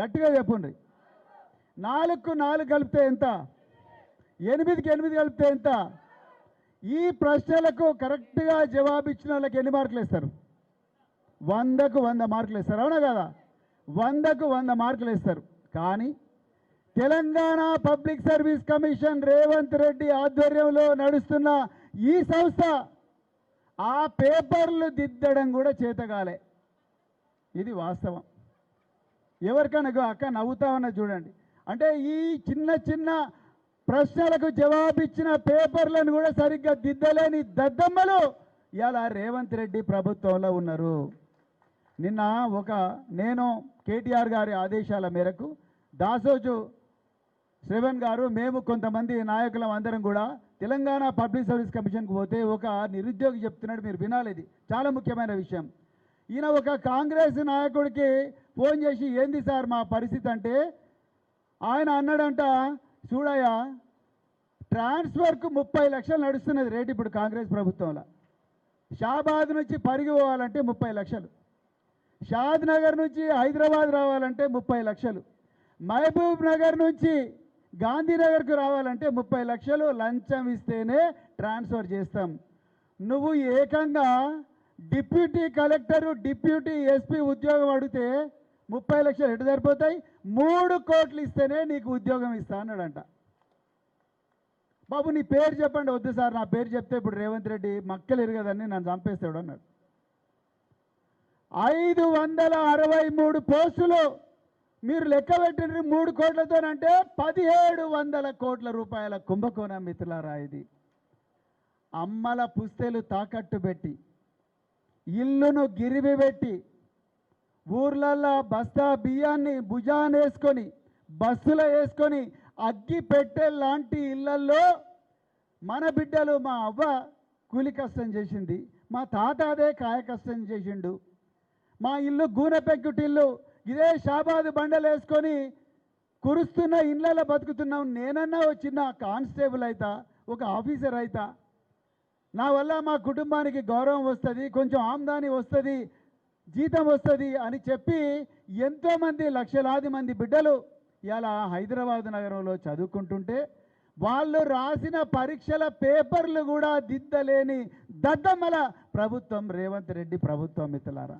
గట్టిగా చెప్పండి. నాలుగుకు నాలుగు కలిపితే ఎంత? ఎనిమిదికి ఎనిమిది కలిపితే ఎంత? ఈ ప్రశ్నలకు కరెక్ట్గా జవాబు ఇచ్చిన వాళ్ళకి ఎన్ని మార్కులు ఇస్తారు వందకు వంద మార్కులు ఇస్తారు అవునా కదా? వందకు వంద మార్కులు ఇస్తారు కానీ Telangana Public Service Commission Revanth Reddy ఆధ్వర్యంలో నడుస్తున్న ఈ సంస్థ ఆ పేపర్లు దిద్దడం కూడా చేతగాలే. ఇది వాస్తవం. ఎవరికైనా అక్క నవ్వుతా ఉన్నా చూడండి. అంటే ఈ చిన్న చిన్న ప్రశ్నలకు జవాబిచ్చిన పేపర్లను కూడా సరిగ్గా దిద్దలేని దద్దమ్మలు ఇలా రేవంత్ రెడ్డి ప్రభుత్వంలో ఉన్నారు. నిన్న ఒక నేను కేటీఆర్ గారి ఆదేశాల మేరకు దాసోజు శ్రవణ్ గారు మేము కొంతమంది నాయకులం అందరం కూడా తెలంగాణ పబ్లిక్ సర్వీస్ కమిషన్కి పోతే ఒక నిరుద్యోగి చెప్తున్నాడు మీరు వినాలి ఇది. చాలా ముఖ్యమైన విషయం. ఈయన ఒక కాంగ్రెస్ నాయకుడికి ఫోన్ చేసి ఏంది సార్ మా పరిస్థితి అంటే? ఆయన అన్నాడంట చూడయ్యా ట్రాన్స్ఫర్కు ముప్పై లక్షలు నడుస్తున్నది రేటు ఇప్పుడు కాంగ్రెస్ ప్రభుత్వంలో. షాబాద్ నుంచి పరిగి పోవాలంటే ముప్పై లక్షలు. షాద్ నగర్ నుంచి హైదరాబాద్ రావాలంటే ముప్పై లక్షలు. మహబూబ్ నగర్ నుంచి గాంధీనగర్కు రావాలంటే ముప్పై లక్షలు. లంచం ఇస్తేనే ట్రాన్స్ఫర్ చేస్తాం. నువ్వు ఏకంగా డిప్యూటీ కలెక్టరు డిప్యూటీ ఎస్పీ ఉద్యోగం అడిగితే ముప్పై లక్షలు ఎటు సరిపోతాయి? మూడు కోట్లు ఇస్తేనే నీకు ఉద్యోగం ఇస్తా అన్నాడంట. బాబు నీ పేరు చెప్పండి. వద్దు సార్ నా పేరు చెప్తే ఇప్పుడు రేవంత్ రెడ్డి మక్కలు కదండి నన్ను చంపేస్తాడు అన్నాడు. ఐదు వందల అరవై మూడు పోస్టులు మీరు లెక్క పెట్టిన మూడు కోట్లతోనంటే పదిహేడు వందల కోట్ల రూపాయల కుంభకోణం మిత్రులారా ఇది. అమ్మల పుస్తెలు తాకట్టు పెట్టి ఇల్లును గిరివి పెట్టి ఊర్లల్లో బస్తా బియ్యాన్ని భుజాన్ వేసుకొని బస్సులో వేసుకొని అగ్గి పెట్టే లాంటి ఇళ్ళల్లో మన బిడ్డలు మా అవ్వ కూలి కష్టం చేసింది మా తాత అదే కాయ కష్టం చేసిండు. మా ఇల్లు గూనెపెక్కుటిల్లు ఇదే షాబాదు బండలు వేసుకొని కురుస్తున్న ఇళ్ళలో బతుకుతున్నాం. నేనన్నా ఓ చిన్న కానిస్టేబుల్ అయితా ఒక ఆఫీసర్ అయితా. నా వల్ల మా కుటుంబానికి గౌరవం వస్తుంది కొంచెం ఆమ్దాని వస్తుంది జీతం వస్తుంది అని చెప్పి ఎంతోమంది లక్షలాది మంది బిడ్డలు ఇలా హైదరాబాద్ నగరంలో చదువుకుంటుంటే వాళ్ళు రాసిన పరీక్షల పేపర్లు కూడా దిద్దలేని దద్దమ్మల ప్రభుత్వం రేవంత్ రెడ్డి ప్రభుత్వం మిత్రులారా.